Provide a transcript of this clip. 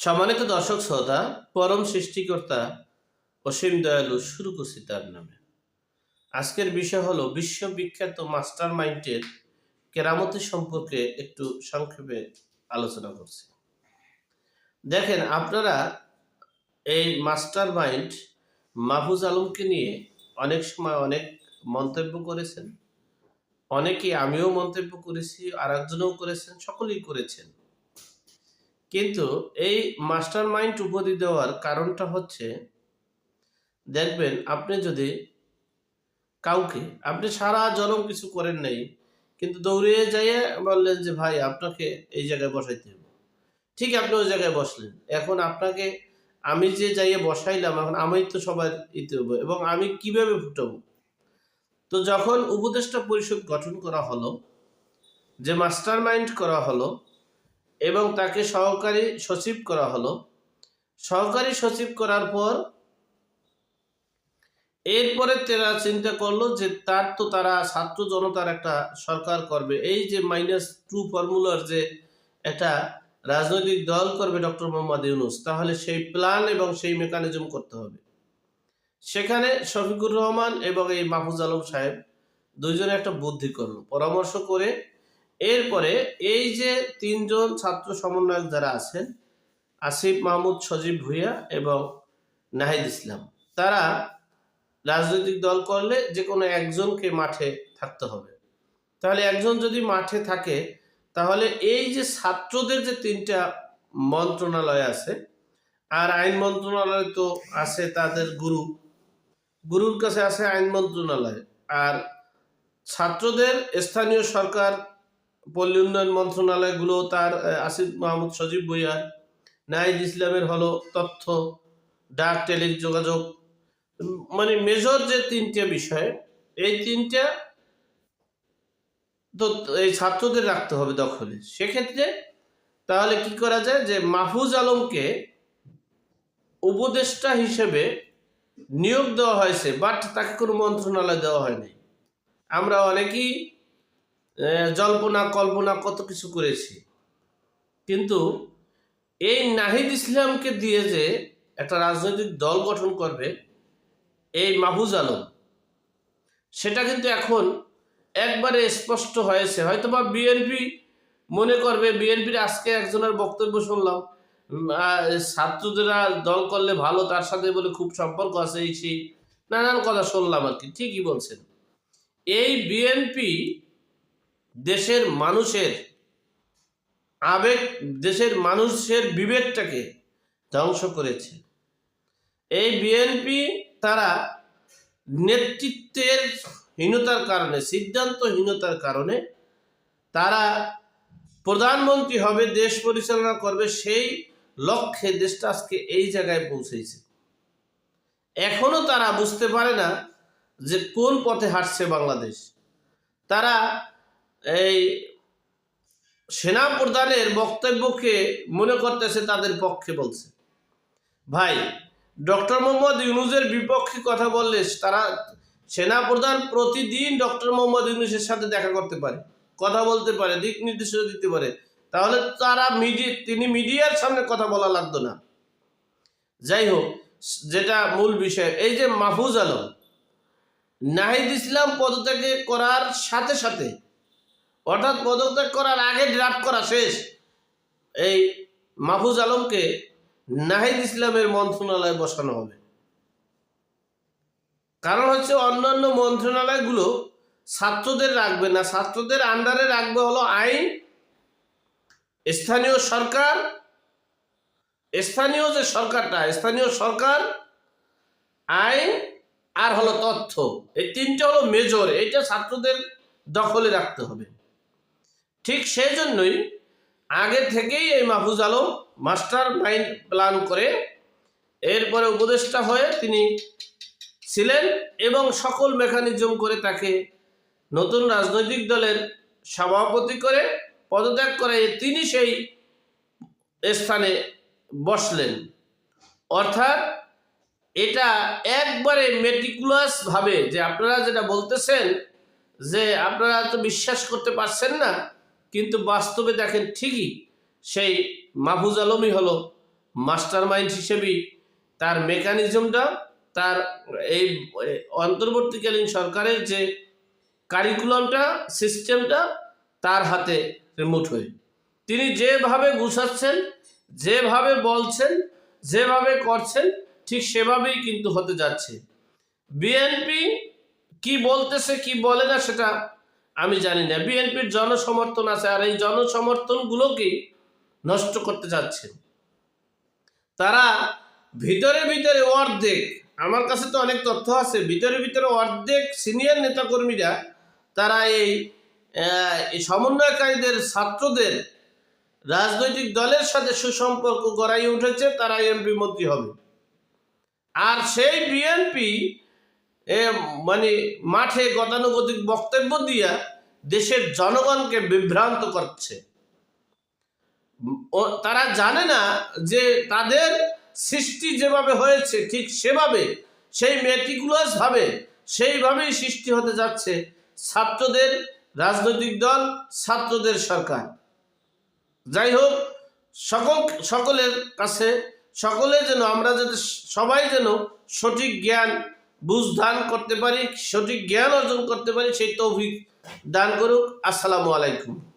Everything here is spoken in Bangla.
সম্মানিত দর্শক, শ্রোতা, পরম সৃষ্টিকর্তা অসীম দয়ালু শুরু করছি তার নামে। আজকের বিষয় হলো বিশ্ববিখ্যাত মাস্টার মাইন্ডের কেরামতি সম্পর্কে একটু সংক্ষেপে আলোচনা করছি। দেখেন, আপনারা এই মাস্টার মাইন্ড মাহফুজ আলমকে নিয়ে অনেক সময় অনেক মন্তব্য করেছেন। অনেকে আমিও মন্তব্য করেছি আর একজনও করেছেন, সকলেই করেছেন। কিন্তু এই মাস্টার মাইন্ড উপাধি দেওয়ার কারণটা হচ্ছে, দেখবেন আপনি যদি কাউকে, আপনি সারা জনম কিছু করেন নাই, কিন্তু দৌড়িয়ে যাইয়ে বললেন যে, ভাই, আপনাকে এই জায়গায় বসাইতে হবে। ঠিক আপনি ওই জায়গায় বসলেন। এখন আপনাকে আমি যে যাইয়ে বসাইলাম, এখন আমি তো সবার ইতে হব এবং আমি কীভাবে ফুটাবো? তো যখন উপদেষ্টা পরিষদ গঠন করা হলো, যে মাস্টার মাইন্ড করা হলো এবং তাকে সহকারী সচিব করা হলো। সহকারী সচিব করার পর এরপরে তারা চিন্তা করল যে তার তো তারা ছাত্র জনতার একটা সরকার করবে। এই যে মাইনাস টু ফর্মুলার যে একটা রাজনৈতিক দল করবে ডক্টর মোহাম্মদ ইউনুস, তাহলে সেই প্ল্যান এবং সেই মেকানিজম করতে হবে। সেখানে শফিকুর রহমান এবং এই মাহফুজ আলম সাহেব দুইজনে একটা বুদ্ধি করল। পরামর্শ করে এরপরে এই যে তিনজন ছাত্র সমন্বয়ক যারা আছেন, আসিফ মাহমুদ, সজীব ভুইয়া এবং নাহিদ ইসলাম, তারা রাজনৈতিক দল করলে যে কোনো একজনকে মাঠে থাকতে হবে। তাহলে একজন যদি মাঠে থাকে, তাহলে এই যে ছাত্রদের যে তিনটা মন্ত্রণালয় আছে, আর আইন মন্ত্রণালয় তো আছে তাদের গুরু। গুরুর কাছে আছে আইন মন্ত্রণালয়। আর ছাত্রদের স্থানীয় সরকার পল্লী উন্নয়ন মন্ত্রণালয়গুলো তার আসিফ মাহমুদ সজীব বইয়ার নাইদ ইসলামের হলো তথ্য, ডাক টেলি যোগাযোগ মানে মেজর যে তিনটে বিষয়, এই তিনটা তো এই ছাত্রদের রাখতে হবে দখলে। সেক্ষেত্রে তাহলে কি করা যায় যে মাহফুজ আলমকে উপদেষ্টা হিসেবে নিয়োগ দেওয়া হয়েছে, বাট তাকে কোনো মন্ত্রণালয় দেওয়া হয়নি। আমরা অনেকেই জল্পনা, কল্পনা কত কিছু করেছি। কিন্তু এই নাহিদ ইসলামকে দিয়ে যে একটা রাজনৈতিক দল গঠন করবে, এই মাহফুজ আলম, সেটা কিন্তু এখন একবারে স্পষ্ট হয়েছে। হয়তো বা বিএনপি মনে করবে, বিএনপির আজকে একজনের বক্তব্য শুনলাম ছাত্রদেরা দল করলে ভালো, তার সাথে বলে খুব সম্পর্ক আছে এই সেই, নানান কথা শুনলাম আর কি, ঠিকই বলছেন। এই বিএনপি দেশের মানুষের আবেগ, দেশের মানুষের বিবেকটাকে ধ্বংস করেছে। এই বিএনপি তারা নেতৃত্বের হীনতার কারণে, সিদ্ধান্তহীনতার কারণে তারা প্রধানমন্ত্রী হবে, দেশ পরিচালনা করবে, সেই লক্ষ্যে দেশটা আজকে এই জায়গায় পৌঁছেছে। এখনও তারা বুঝতে পারে না যে কোন পথে হাঁটছে বাংলাদেশ। তারা এই সেনা প্রধানের বক্তব্যকে মনে করতেছে তাদের পক্ষে বলছে। ভাই, ডক্টর মোহাম্মদ ইউনুসের বিপক্ষে কথা বললে তারা সেনা প্রধান প্রতিদিন ডক্টর মোহাম্মদ ইউনুসের সাথে দেখা করতে পারে, কথা বলতে পারে, দিক নির্দেশনা দিতে পারে। তাহলে তারা মিডিয়া তিনি মিডিয়ার সামনে কথা বলা লাগতো না। যাই হোক, যেটা মূল বিষয়, এই যে মাহফুজ আলম, নাহিদ ইসলাম পদত্যাগে করার সাথে সাথে অর্থাৎ পদত্যাগ করার আগে ড্রাফট করা শেষ। এই মাহফুজ আলমকে নাহিদ ইসলামের মন্ত্রণালয়ে বসানো হবে। কারণ হচ্ছে অন্যান্য মন্ত্রণালয়গুলো ছাত্রদের রাখবে না। ছাত্রদের আন্ডারে রাখবে হলো আইন, স্থানীয় সরকার, স্থানীয় যে সরকারটা, স্থানীয় সরকার, আইন আর হলো তথ্য। এই তিনটে হলো মেজর এইটা ছাত্রদের দখলে রাখতে হবে। ঠিক সেই জন্যই আগে থেকেই এই Mahfuz Alam master mind plan করে এরপরে উপদেষ্টা হয়ে তিনি ছিলেন এবং সকল মেকানিজম করে তাকে নতুন রাজনৈতিক দলের সভাপতি করে পদত্যাগ করে তিনি সেই স্থানে বসলেন। অর্থাৎ এটা একবারে মেটিকুলাস ভাবে যে আপনারা যেটা বলতেছেন যে আপনারা তো বিশ্বাস করতে পারছেন না কিন্তু বাস্তবে দেখেন ঠিকই সেই মাহফুজ আলমই হলো মাস্টার মাইন্ড হিসেবেই তার মেকানিজমটা, তার এই অন্তর্বর্তীকালীন সরকারের যে কারিকুলামটা, সিস্টেমটা তার হাতে হয়ে। তিনি যেভাবে গুছাচ্ছেন, যেভাবে বলছেন, যেভাবে করছেন, ঠিক সেভাবেই কিন্তু হতে যাচ্ছে। বিএনপি কি বলতেছে, কি বলে না সেটা আমি জানি না, বিএনপির জনসমর্থন আছে আর এই জনসমর্থনগুলোকেই নষ্ট করতে যাচ্ছে তারা ভিতরে ভিতরে অর্ধেক, আমার কাছে তো অনেক তথ্য আছে, ভিতরে ভিতরে অর্ধেক সিনিয়র নেতাকর্মীরা তারা এই সমন্বয়কারীদের ছাত্রদের রাজনৈতিক দলের সাথে সুসম্পর্ক গড়াই উঠেছে, তারা এমপি মন্ত্রী হবে। আর সেই বিএনপি মানে মাঠে গতানুগতিক বক্তব্য দিয়া দেশের জনগণকে বিভ্রান্ত করছে। তারা জানে না যে তাদের সৃষ্টি যেভাবে হয়েছে, ঠিক সেভাবে সেই ভাবে সেইভাবেই সৃষ্টি হতে যাচ্ছে ছাত্রদের রাজনৈতিক দল, ছাত্রদের সরকার। যাই হোক, সকল, সকলের কাছে, সকলে যেন আমরা যাতে সবাই যেন সঠিক জ্ঞান বুঝ দান করতে পারি, সঠিক জ্ঞান অর্জন করতে পারি, সেই তৌফিক দান করুক। আসসালামু আলাইকুম।